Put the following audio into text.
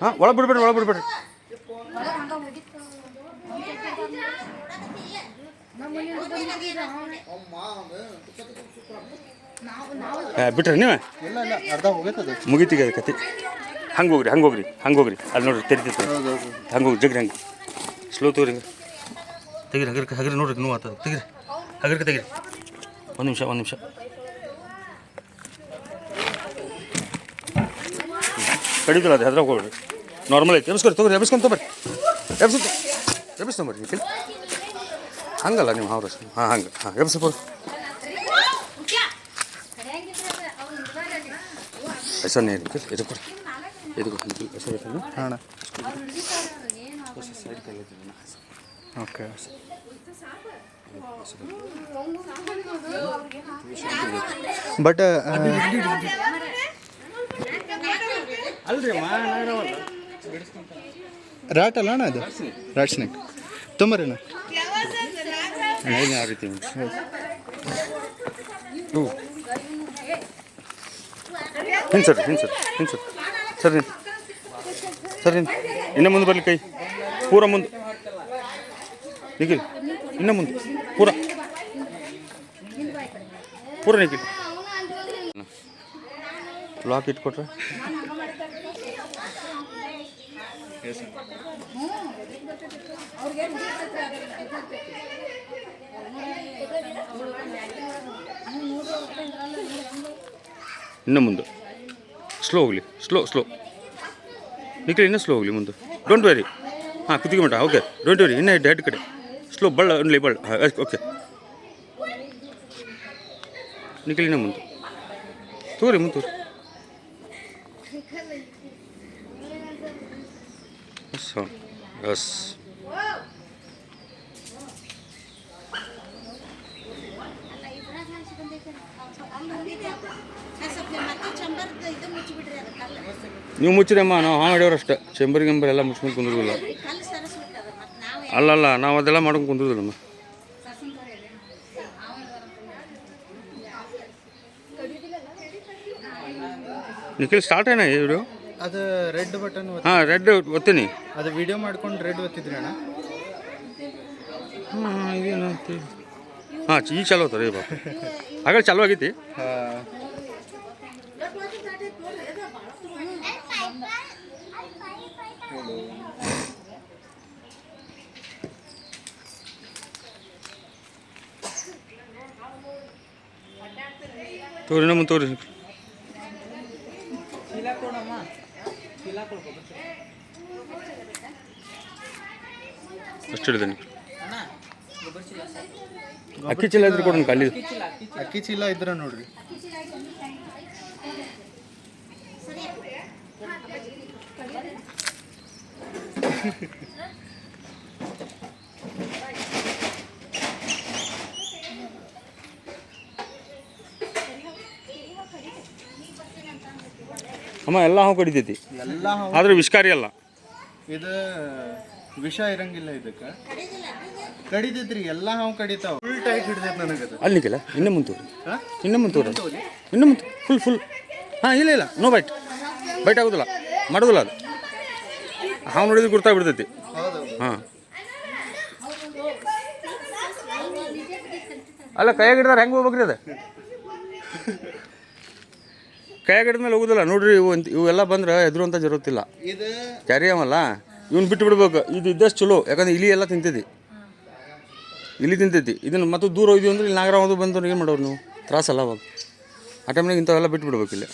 ಹಾಂ ಒಳಗೆ ಬಿಡ್ಬೇಡ್ರಿ ಒಳಗೆ ಬಿಡ್ಬೇಡ್ರಿ. ಬಿಟ್ರಿ ನೀವು? ಮುಗಿತೀಗ ಕತೆ. ಹಂಗೆ ಹೋಗ್ರಿ ಹಂಗೆ ಹೋಗ್ರಿ ಹಂಗೆ ಹೋಗ್ರಿ ಅಲ್ಲಿ ನೋಡ್ರಿ ತೆರಿತೈತೆ ಹಂಗೆ ಹೋಗಿ ಜಗ್ರಿ ಹಂಗೆ. ಸ್ಲೋ ತಗೋರಿ ತೆಗಿರಿ ತೆಗೀರಿ ಹಗರ್ಕ ಹಗರಿ ನೋಡ್ರಿ ನೋವು ಆಗ್ತದೆ ತೆಗ್ರಿ ಹಗರ್ಕ ತೆಗ್ರಿ. ಒಂದು ನಿಮಿಷ ಒಂದು ನಿಮಿಷ. ಕಡಿದಿಲ್ಲ ಅದು ಹೆದ್ರಾಗ ಹೋಗ್ರಿ ನಾರ್ಮಲ್ ಐತಿ. ಎಬ್ಸ್ಕೊರಿ ತಗೋರಿ ಎಬ್ಸ್ಕೊಂತ ಬರ್ರಿ ಎಬ್ಸ್ಕೊಂತ ಎಬ್ಸ್ಕೊಂಬರ್ರಿ ನಿಖಿಲ್. ಹಂಗಲ್ಲ ನೀವು ಹೌದು ಹಾಂ ಹಂಗೆ ಹಾಂ ಎಬ್ಸ್ಕೊರಿ ಹೆಸರನ್ನೇ ನಿಖಿಲ್ ಇದು ಕೊಡಿ. ಹಾಂ ಓಕೆ. ಬಟ್ ರಾಟ್ ಅಲ್ಲ ಅಣ್ಣ ಅದು? Rat snake. ತುಂಬ ಯಾವ ರೀತಿ ಹ್ಞೂ ಹಿಂಗೆ ಸರ್ ಹಿಂಗೆ ಸರ್ ಹಿಂಗೆ ಸರ್. ಸರ್. ಹಿಂಗೆ ಸರ್. ಹಿಂಗೆ ಇನ್ನೂ ಮುಂದೆ ಬರಲಿ ಕೈ. ಪೂರ ಮುಂದೆ. ನಿಖಿಲ್, ಇನ್ನೂ ಮುಂದೆ. ಪೂರ. ಪೂರ ನಿಖಿಲ್. ಲಾಕ್ ಇಟ್ಕೊಟ್ರೆ? ಇನ್ನು ಮುಂದೆ. ಸ್ಲೋ ಹೋಗಲಿ. ಸ್ಲೋ ಸ್ಲೋ ನಿಖಿಲ್, ಇನ್ನೂ ಸ್ಲೋ ಹೋಗಲಿ ಮುಂದೆ. ಡೋಂಟ್ ವೆರಿ ಹಾಂ ಮಟ ಓಕೆ ಡೋಂಟ್ ವೆರಿ ಇನ್ನೂ ಹೆಡ್ ಕಡೆ ಸ್ಲೋ ಬಳ್ಳ ಒನ್ಲಿ ಬಳ್ಳ. ಓಕೆ ನಿಖಿಲ್, ಇನ್ನೂ ಮುಂದೆ. ತೋರಿ ಮುಂದೆ ತೋರಿ ಎಸ್ ಹಾಂ ನೀವು ಮುಚ್ಚಿರಮ್ಮ ನಾವು ಹಾಂ ಹಿಡಿಯೋರು ಅಷ್ಟೇ. ಚೆಂಬರ್ ಗಿಂಬರ್ ಎಲ್ಲ ಮುಚ್ಕೊಂಡು ಕುಂದಿರೋದಿಲ್ಲ. ಅಲ್ಲಲ್ಲ ನಾವು ಅದೆಲ್ಲ ಮಾಡ್ಕೊಂಡು ಕುಂದ್ರದಿಲ್ಲಮ್ಮ ನಿಖಿಲ್ ಸ್ಟಾರ್ಟ್ ಏನ ಈ ವಿಡಿಯೋ ಅದು ರೆಡ್ ಬಟನ್ ಹಾಂ ರೆಡ್ ಒತ್ತೀನಿ. ಅದು ವಿಡಿಯೋ ಮಾಡ್ಕೊಂಡು ರೆಡ್ ಒತ್ತಿದ್ರಿ ಅಣ್ಣ. ಹಾಂ ಇದೇನಂತ? ಹಾಂ ಈಗ ಚಾಲು ಆಯ್ತು ರೀ ಬಾಪ ಹಾಗಾದ್ರೆ ಚಾಲು ಆಗೈತಿ ತೋರಿ ನಮ್ಮ ತೋರಿ. ಅಷ್ಟು ನೀವು ಅಕ್ಕಿ ಚೀಲ ಇದ್ರೆ ಕೊಡೋಣ ಖಾಲಿ. ಅಕ್ಕಿ ಚೀಲ ಇದ್ರೆ ನೋಡ್ರಿ. ಅಮ್ಮ ಎಲ್ಲ ಹಾವು ಕಡಿತೈತಿ. ಆದ್ರೆ ವಿಷ್ಕಾರಿ ಅಲ್ಲ. ಇದು ವಿಷ ಇರಂಗಿಲ್ಲ ಇದಕ್ಕೆ. ಕಡಿದಿದ್ರಿ ಎಲ್ಲ ಹಾವು ಕಡಿತಾವ. ಫುಲ್ ಟೈಟ್ ಹಿಡ್ದೈತೆ ನನಗೆ ಅಲ್ಲಿ ನಿಕ್ಕಿಲ್ಲ ಇನ್ನೂ ಮುಂತೂರು. ಹಾಂ? ಇನ್ನೂ ಮುಂತೂರು ಇನ್ನೂ ಮುಂತು ಫುಲ್ ಫುಲ್ ಹಾಂ ಇಲ್ಲ ಇಲ್ಲ. ನೋ ಬೈಟ್ ಬೈಟ್ ಆಗೋದಿಲ್ಲ. ಮಾಡೋದಿಲ್ಲ ಅದು. ಹಾವು ನೋಡಿದ್ರೆ ಗುರ್ತಾಗ್ಬಿಡ್ತೈತಿ. ಹೌದು ಹಾಂ. ಅಲ್ಲ ಕೈಯಾಗ ಹಿಡ್ದಾರ ಹೆಂಗೆ ಹೋಗ್ಬೇಕ್ರಿ ಅದು? ಕೈಯಾಗ ಹಿಡಿದ್ಮೇಲೆ ಹೋಗುದಿಲ್ಲ. ನೋಡ್ರಿ ಇವು ಅಂತ- ಇವೆಲ್ಲ ಬಂದ್ರೆ ಎದುರು ಅಂತ ಜರುತ್ತಿಲ್ಲ ಇದು ಕ್ಯಾರಿ ಅವಲ್ಲ ಇವ್ನು ಬಿಟ್ಟು ಬಿಡ್ಬೇಕು. ಇದು ಇದ್ದಷ್ಟು ಚಲೋ. ಯಾಕಂದ್ರೆ ಇಲಿ ಎಲ್ಲ ತಿಂತೈತಿ ಇಲಿ ತಿಂತೈತಿ ಇದನ್ನು ಮತ್ತೆ ದೂರ ಹೋಯ್ದು ಅಂದ್ರೆ ಇಲ್ಲಿ ನಾಗರಾವ್ ಅದು ಬಂದವ್ರು ಏನು ಮಾಡೋರು ನೀವು? ತ್ರಾಸಲ್ಲ ಅವಾಗ. ಆ ಟೈಮ್ನಾಗ ಇಂಥವೆಲ್ಲ ಬಿಟ್ಟು ಬಿಡ್ಬೇಕು ಇಲ್ಲಿ.